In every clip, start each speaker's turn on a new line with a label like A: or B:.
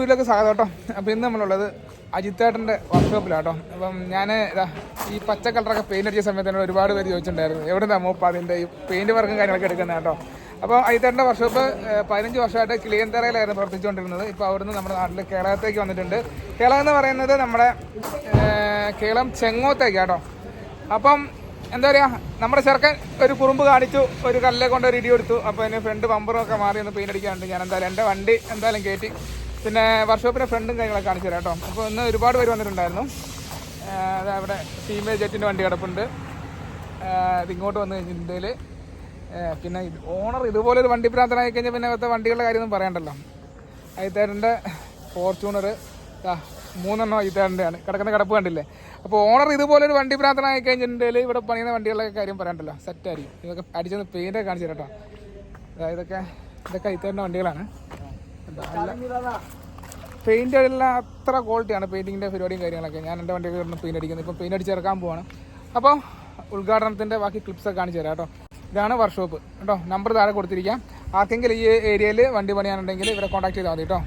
A: വീട്ടിലേക്ക് സ്വാഗതം കേട്ടോ. അപ്പോൾ ഇന്ന് നമ്മളുള്ളത് അജിത്തേട്ടന്റെ വർക്ക്ഷോപ്പിലാട്ടോ അപ്പം ഞാൻ ഈ പച്ച കളറൊക്കെ പെയിന്റ് അടിച്ച സമയത്ത് തന്നെ ഒരുപാട് പേര് ചോദിച്ചിട്ടുണ്ടായിരുന്നു. എവിടെ നിന്നാണ് മൂപ്പ അതിന്റെ ഈ പെയിന്റ് വർക്കും കാര്യങ്ങളൊക്കെ എടുക്കുന്നത് കേട്ടോ. അപ്പോൾ അജിത്തേട്ടന്റെ വർക്ക്ഷോപ്പ് പതിനഞ്ച് വർഷമായിട്ട് കിളിയന്തറയിലായിരുന്നു പ്രവർത്തിച്ചുകൊണ്ടിരുന്നത്. ഇപ്പോൾ അവിടുന്ന് നമ്മുടെ നാട്ടിൽ കേരളത്തേക്ക് വന്നിട്ടുണ്ട്. കേരളം എന്ന് പറയുന്നത് നമ്മുടെ കേളം ചെങ്ങോത്തേക്ക് കേട്ടോ. അപ്പം എന്താ പറയുക നമ്മുടെ ചെറുക്കൻ ഒരു കുറുമ്പ് കാണിച്ചു ഒരു കല്ലേ കൊണ്ട് ഒരു ഇടി കൊടുത്തു. അപ്പോൾ അതിന് ഫ്രണ്ട് പമ്പറും ഒക്കെ മാറി ഒന്ന് പെയിന്റ് അടിക്കാനുണ്ട്. ഞാൻ എന്തായാലും എന്റെ വണ്ടി എന്തായാലും കയറ്റി പിന്നെ വർക്ക്ഷോപ്പിന്റെ ഫ്രണ്ടും കാര്യങ്ങളൊക്കെ കാണിച്ചു തരാം കേട്ടോ. അപ്പോൾ ഇന്ന് ഒരുപാട് പേര് വന്നിട്ടുണ്ടായിരുന്നു. അത് അവിടെ ഫീമെയിൽ ജെറ്റിന്റെ വണ്ടി കിടപ്പുണ്ട്. ഇങ്ങോട്ട് വന്നു കഴിഞ്ഞിട്ടുണ്ടെങ്കിൽ പിന്നെ ഓണർ ഇതുപോലെ ഒരു വണ്ടി പ്രാന്തനായി കഴിഞ്ഞാൽ പിന്നെ ഇവിടുത്തെ വണ്ടികളുടെ കാര്യമൊന്നും പറയണ്ടല്ലോ. അയിത്തേരന്റെ ഫോർച്യൂണർ മൂന്നെണ്ണം അയിത്തേരന്റെയാണ് കിടക്കുന്ന കിടപ്പ് കണ്ടില്ലേ? അപ്പോൾ ഓണർ ഇതുപോലെ ഒരു വണ്ടി പ്രാന്തനായി കഴിഞ്ഞിട്ടുണ്ടെങ്കിൽ ഇവിടെ പണിയുന്ന വണ്ടികളുടെ കാര്യം പറയണ്ടല്ലോ. സെറ്റായിരിക്കും ഇതൊക്കെ അടിച്ചൊന്ന് പെയിന്റൊക്കെ കാണിച്ചു തരാം കേട്ടോ. ഇതൊക്കെ ഇതൊക്കെ അയിത്തേരന്റെ വണ്ടികളാണ്. പെയിന്റ് എല്ലാം അത്ര ക്വാളിറ്റിയാണ് പെയിന്റിങ്ങിന്റെ പരിപാടിയും കാര്യങ്ങളൊക്കെ. ഞാൻ എന്റെ വണ്ടിയൊക്കെ ഒന്ന് പെയിന്റ് അടിക്കുന്നത് ഇപ്പം പെയിന്റ് അടിച്ചിറക്കാൻ പോവാണ്. അപ്പോൾ ഉദ്ഘാടനത്തിന്റെ ബാക്കി ക്ലിപ്സ് ഒക്കെ കാണിച്ചു തരാം കേട്ടോ. ഇതാണ് വർക്ക്ഷോപ്പ് കേട്ടോ നമ്പർ താഴെ കൊടുത്തിരിക്കാം. ആർക്കെങ്കിലും ഈ ഏരിയയിൽ വണ്ടി പണിയാനുണ്ടെങ്കിൽ ഇവരെ കോൺടാക്ട് ചെയ്താൽ മതി കേട്ടോ.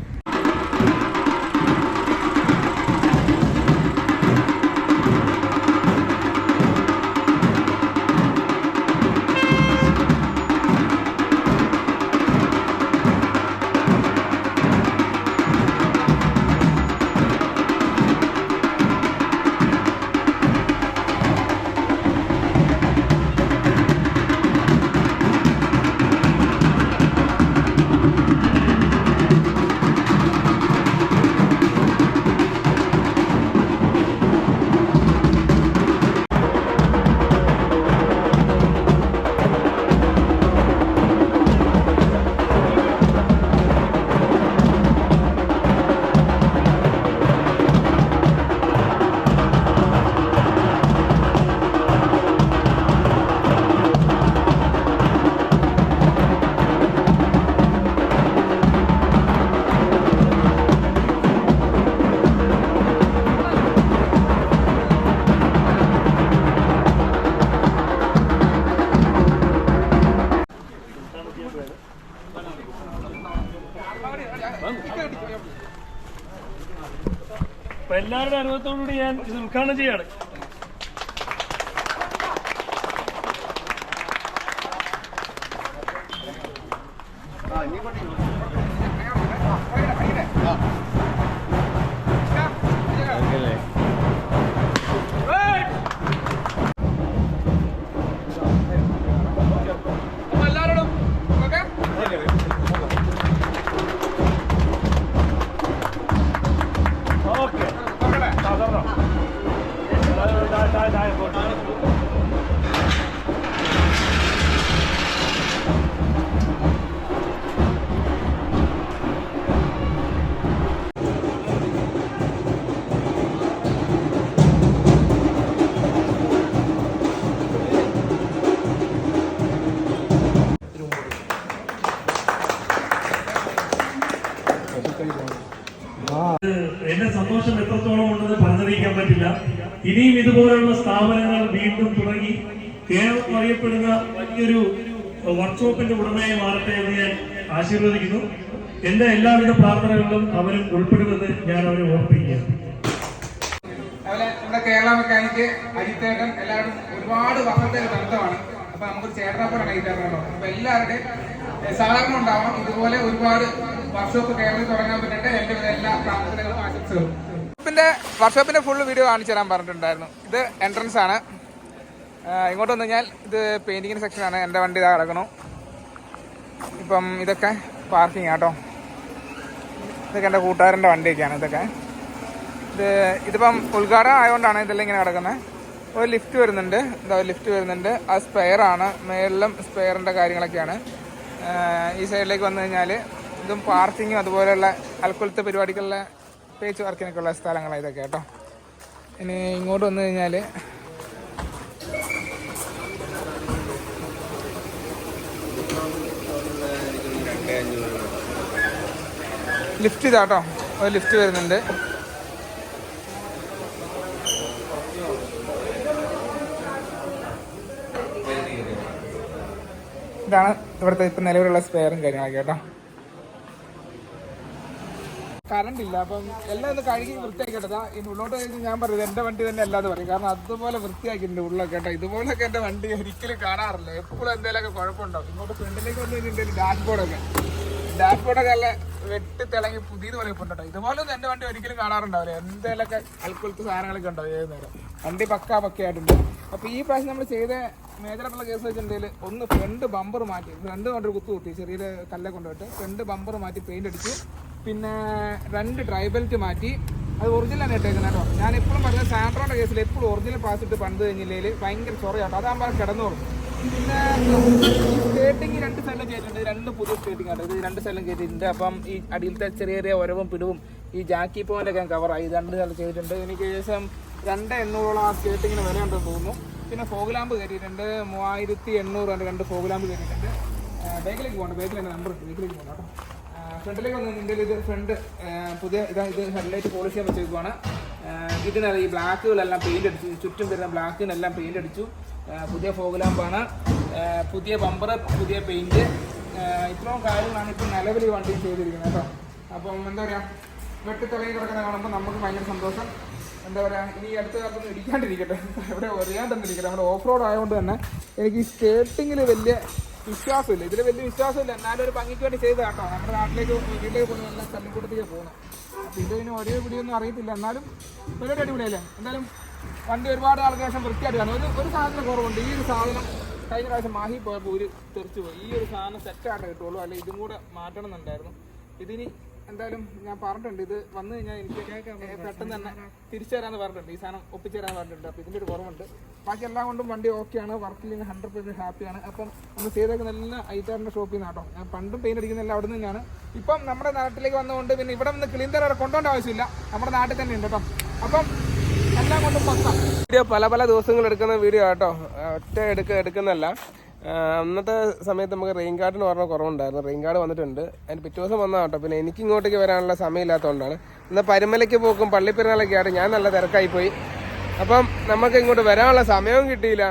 B: അപ്പൊ എല്ലാവരുടെ അനുഭവത്തോടുകൂടി ഞാൻ ഉദ്ഘാടനം ചെയ്യാണ് എന്റെ സന്തോഷം എത്രത്തോളം ഉണ്ടെന്ന് പറഞ്ഞറിയിക്കാൻ പറ്റില്ല. ഇനിയും ഇതുപോലെയുള്ള സ്ഥാപനങ്ങൾ വീണ്ടും തുടങ്ങി. കേരളം അറിയപ്പെടുന്ന വലിയൊരു വർക്ക്ഷോപ്പിന്റെ ഉടമയായി മാറട്ടെ എന്ന് ഞാൻ ആശീർവദിക്കുന്നു. എന്റെ എല്ലാവിധ പ്രാർത്ഥനകളിലും അവരും ഉൾപ്പെടുമെന്ന് ഞാൻ അവരെ ഓർപ്പിക്കുകയാണ്.
A: അതുപോലെ നമ്മുടെ കേരള മെക്കാനിക്ക് അജിത്തേട്ടൻ എല്ലാവരും ഒരുപാട് വർഷത്തെ ഒരു ബന്ധമാണ് അപ്പൊ നമുക്കൊരു ചേട്ടനപ്പനാണ് അജിത്തേട്ടനോ അപ്പൊ എല്ലാവരുടെയും സഹകരണം ഉണ്ടാവണം. ഇതുപോലെ ഒരുപാട് വർക്ക്ഷോപ്പ് കേരളത്തിൽ തുടങ്ങാൻ പറ്റട്ടെ. എന്റെ വർക്ക്ഷോപ്പിന്റെ വർക്ക്ഷോപ്പിന്റെ ഫുൾ വീഡിയോ കാണിച്ചു തരാൻ പറഞ്ഞിട്ടുണ്ടായിരുന്നു. ഇത് എൻട്രൻസ് ആണ്. ഇങ്ങോട്ട് വന്നു കഴിഞ്ഞാൽ ഇത് പെയിന്റിങ്ങിന് സെക്ഷൻ ആണ്. എന്റെ വണ്ടി ഇതാ കിടക്കണു ഇപ്പം ഇതൊക്കെ പാർക്കിംഗ് ആട്ടോ ഇതൊക്കെ എന്റെ കൂട്ടുകാരന്റെ വണ്ടിയൊക്കെയാണ് ഇതൊക്കെ. ഇത് ഇതിപ്പം ഉദ്ഘാടനം ആയതുകൊണ്ടാണ് ഇതെല്ലാം ഇങ്ങനെ കിടക്കുന്നത് ഒരു ലിഫ്റ്റ് വരുന്നുണ്ട്. എന്താ ലിഫ്റ്റ് വരുന്നുണ്ട്. ആ സ്പെയർ ആണ്. മേളിലും സ്പെയറിന്റെ കാര്യങ്ങളൊക്കെയാണ്. ഈ സൈഡിലേക്ക് വന്നു കഴിഞ്ഞാൽ ഇതും പാർക്കിങ്ങും അതുപോലെയുള്ള അൽക്കുലത്തെ പരിപാടികളിലെ പേച്ച് വർക്കിനൊക്കെ ഉള്ള സ്ഥലങ്ങളാണ് ഇതൊക്കെ കേട്ടോ. ഇനി ഇങ്ങോട്ട് വന്നു കഴിഞ്ഞാൽ ലിഫ്റ്റ് ഇതാട്ടോ ഒരു ലിഫ്റ്റ് വരുന്നുണ്ട്. ഇതാണ് ഇവിടുത്തെ ഇപ്പം നിലവിലുള്ള സ്പെയറും കാര്യങ്ങളൊക്കെ കേട്ടോ. കറണ്ട് ഇല്ല. അപ്പം എല്ലാം ഒന്ന് കഴുകി വൃത്തിയാക്കിയിട്ട് ഇനി ഉള്ളോട്ട് കഴിഞ്ഞ് ഞാൻ പറയുന്നത് എന്റെ വണ്ടി തന്നെ അല്ലാതെ പറയും. കാരണം അതുപോലെ വൃത്തിയാക്കിയിട്ടുണ്ട് ഉള്ളൊക്കെ കേട്ടോ. ഇതുപോലൊക്കെ എന്റെ വണ്ടി ഒരിക്കലും കാണാറില്ല. എപ്പോഴും എന്തെങ്കിലുമൊക്കെ കുഴപ്പമുണ്ടാവും. ഇങ്ങോട്ട് ഫ്രണ്ടിലേക്ക് വന്നു കഴിഞ്ഞിട്ടുണ്ടെങ്കിൽ ഡാഷ്ബോർഡൊക്കെ ഡാഷ്ബോർഡൊക്കെ നല്ല വെട്ടി തിളങ്ങി പുതിയത് പോലെ ഇപ്പൊ ഉണ്ടോ ഇതുപോലെ ഒന്നും എന്റെ വണ്ടി ഒരിക്കലും കാണാറുണ്ടാവില്ല. എന്തെങ്കിലുമൊക്കെ അൽക്കുലത്തെ സാധനങ്ങളൊക്കെ ഉണ്ടാവും ഏത് നേരം. വണ്ടി പക്കാ പക്കയായിട്ടുണ്ട് അപ്പോൾ ഈ പ്രാവശ്യം നമ്മൾ ചെയ്ത മേജറായിട്ടുള്ള കേസ് വെച്ചിട്ടുണ്ടെങ്കിൽ ഒന്ന് ഫ്രണ്ട് ബമ്പർ മാറ്റി ഫ്രണ്ട് കൊണ്ടൊരു കുത്തു കുത്തി ചെറിയൊരു കല്ലെ കൊണ്ടുപോയിട്ട് ഫ്രണ്ട് ബമ്പർ മാറ്റി പെയിന്റ് അടിച്ചു പിന്നെ രണ്ട് ഡ്രൈ ബെൽറ്റ് മാറ്റി. അത് ഒറിജിനൽ ആണ് ഇട്ടേക്കുന്നത് കേട്ടോ. ഞാൻ എപ്പോഴും പറഞ്ഞ സാൻഡ്രോയുടെ കേസിൽ എപ്പോഴും ഒറിജിനൽ പാസ് ഇട്ട് പണ്ട് കഴിഞ്ഞില്ലെങ്കിൽ ഭയങ്കര ചൊറയാട്ടോ അതാകുമ്പോൾ കിടന്നോളും. പിന്നെ സ്കേട്ടിങ് രണ്ട് സൈഡിലും കയറ്റിട്ടുണ്ട് രണ്ട് പുതിയ സ്കേറ്റിംഗ് ആണ്. ഇത് രണ്ട് സൈഡിലും കയറ്റിയിട്ടുണ്ട് അപ്പം ഈ അടിയിലത്തെ ചെറിയ ചെറിയ ഒരവും പിടിവും ഈ ജാക്കി പോയിന്റ് ഒക്കെ കവറായി രണ്ട് സൈഡിൽ ചെയ്തിട്ടുണ്ട് എനിക്ക് ഏകദേശം രണ്ട് എണ്ണൂറോളം ആ സ്കേട്ടിങ്ങിന് വില ഉണ്ടെന്ന് തോന്നുന്നു. പിന്നെ ഫോഗ് ലാമ്പ് കയറ്റിയിട്ടുണ്ട് മൂവായിരത്തി എണ്ണൂറ് രണ്ട് രണ്ട് ഫോഗ് ലാമ്പ് കയറ്റിയിട്ടുണ്ട് ബേക്കിലേക്ക് പോകണ്ട. ബേക്കിൽ നമ്പർ ബേക്കിലേക്ക് പോകണം കേട്ടോ. ഫ്രണ്ടിലേക്ക് വന്ന് നിന്റെ ഇത് ഫ്രണ്ട് പുതിയ ഇതാ ഇത് ഹെഡ്ലൈറ്റ് പോളിഷ് ചെയ്യാൻ വെച്ചേക്കുവാണ്. ഇതിന് ഈ ബ്ലാക്കുകളെല്ലാം പെയിന്റ് അടിച്ചു ചുറ്റും വരുന്ന ബ്ലാക്കിനെല്ലാം പെയിന്റ് അടിച്ചു. പുതിയ ഫോഗ് ലാമ്പാണ് പുതിയ ബമ്പർ പുതിയ പെയിന്റ് ഇത്രയും കാര്യങ്ങളാണ് ഇപ്പോൾ നിലവിൽ വണ്ടി ചെയ്തിരിക്കുന്നത് കേട്ടോ. അപ്പം എന്താ പറയുക വെട്ടിത്തിളങ്ങി കിടക്കുന്ന കാണുമ്പോൾ നമുക്ക് ഭയങ്കര സന്തോഷം. എന്താ പറയുക ഇനി അടുത്ത കാലത്തൊന്നും ഇടിക്കാണ്ടിരിക്കട്ടെ. എവിടെ അറിയാണ്ടെന്നിരിക്കട്ടെ നമ്മുടെ ഓഫ് റോഡ് ആയതുകൊണ്ട് തന്നെ എനിക്ക് ഈ സ്കേട്ടിങ്ങിൽ വലിയ വിശ്വാസമില്ല. ഇതിൽ വലിയ വിശ്വാസമില്ല. എന്നാലും ഒരു ഭംഗിക്ക് വേണ്ടി ചെയ്ത കേട്ടോ. നമ്മുടെ നാട്ടിലേക്ക് വീട്ടിലേക്ക് പോകുന്ന നല്ല തല്ലിക്കൂട്ടത്തേക്ക് പോകുന്നത് അപ്പോൾ ഇത് ഇതിന് ഒരേ പിടിയൊന്നും അറിയത്തില്ല. എന്നാലും പരിപാടി അടിപൊളിയല്ലേ? എന്തായാലും വണ്ടി ഒരുപാട് ആൾക്ക് വൃത്തിയായിട്ട് കാണും. ഒരു ഒരു സാധനം കുറവുണ്ട്. ഈ ഒരു സാധനം കഴിഞ്ഞ പ്രാവശ്യം മാഹി പോയപ്പോൾ ഒരു തെറിച്ചു പോയി. ഈ ഒരു സാധനം സെറ്റായിട്ട് കിട്ടുള്ളൂ അല്ലെ ഇതും കൂടെ മാറ്റണം എന്നുണ്ടായിരുന്നു. ഇതിനി എന്തായാലും ഞാൻ പറഞ്ഞിട്ടുണ്ട്. ഇത് വന്നു കഴിഞ്ഞാൽ എനിക്ക് പെട്ടെന്ന് തന്നെ തിരിച്ചു തരാന്ന് പറഞ്ഞിട്ടുണ്ട്. ഈ സാധനം ഒപ്പിച്ചു തരാന്ന് പറഞ്ഞിട്ടുണ്ട്. അപ്പോൾ ഇതിന്റെ ഒരു കുറവുണ്ട് ബാക്കി എല്ലാം കൊണ്ടും വണ്ടി ഓക്കെയാണ്. വർക്കിൽ ഹൺഡ്രഡ് പെർസെന്റ് ഹാപ്പിയാണ് അപ്പം നമ്മൾ ചെയ്തേക്കുന്ന എല്ലാ ഐറ്റാറിന്റെ ഷോപ്പിൽ നിന്ന് കേട്ടോ ഞാൻ പണ്ടും പെയിന്റ് അടിക്കുന്ന അവിടെ തന്നെയാണ്. ഇപ്പം നമ്മുടെ നാട്ടിലേക്ക് വന്നുകൊണ്ട് പിന്നെ ഇവിടെ നിന്ന് ക്ലീൻ വരെ കൊണ്ടുപോകേണ്ട ആവശ്യമില്ല. നമ്മുടെ നാട്ടിൽ തന്നെ ഉണ്ട് കേട്ടോ. അപ്പം എല്ലാം കൊണ്ടും പക്കാം.
C: വീഡിയോ പല പല ദിവസങ്ങൾ എടുക്കുന്ന വീഡിയോ കേട്ടോ ഒറ്റ എടുക്ക എടുക്കുന്നല്ല അന്നത്തെ സമയത്ത് നമുക്ക് റെയിൻ ഗാർഡിന് പറഞ്ഞ കുറവുണ്ടായിരുന്നു. റെയിൻ കാർഡ് വന്നിട്ടുണ്ട്. അതിന് പിറ്റേ ദിവസം വന്നാൽ കേട്ടോ. പിന്നെ എനിക്ക് ഇങ്ങോട്ടേക്ക് വരാനുള്ള സമയമില്ലാത്തതുകൊണ്ടാണ്. എന്നാൽ പരുമലയ്ക്ക് പോക്കും പള്ളിപ്പെരുന്നാളൊക്കെ ആയിട്ട് ഞാൻ നല്ല തിരക്കായി പോയി. അപ്പം നമുക്ക് ഇങ്ങോട്ട് വരാനുള്ള സമയവും കിട്ടിയില്ല.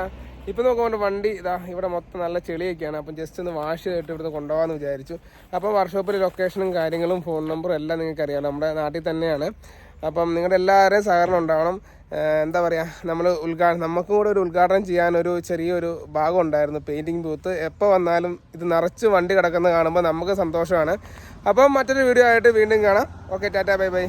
C: ഇപ്പം നോക്കുമ്പോൾ വണ്ടി ഇതാ ഇവിടെ മൊത്തം നല്ല ചെളിയൊക്കെയാണ്. അപ്പം ജസ്റ്റ് ഒന്ന് വാഷ് ചെയ്തിട്ട് ഇവിടുന്ന് കൊണ്ടുപോകാമെന്ന് വിചാരിച്ചു. അപ്പോൾ വർക്ക്ഷോപ്പിൽ ലൊക്കേഷനും കാര്യങ്ങളും ഫോൺ നമ്പറും എല്ലാം നിങ്ങൾക്ക് അറിയാം നമ്മുടെ നാട്ടിൽ തന്നെയാണ്. അപ്പം നിങ്ങളുടെ എല്ലാവരെയും സഹകരണം ഉണ്ടാവണം. എന്താ പറയുക നമ്മൾ ഉദ്ഘാടനം നമുക്കും കൂടെ ഒരു ഉദ്ഘാടനം ചെയ്യാൻ ഒരു ചെറിയൊരു ഭാഗം ഉണ്ടായിരുന്നു പെയിന്റിങ് ബൂത്ത് എപ്പോൾ വന്നാലും ഇത് നിറച്ച് വണ്ടി കിടക്കുന്നത് കാണുമ്പോൾ നമുക്ക് സന്തോഷമാണ്. അപ്പം മറ്റൊരു വീഡിയോ ആയിട്ട് വീണ്ടും കാണാം. Okay tata bye bye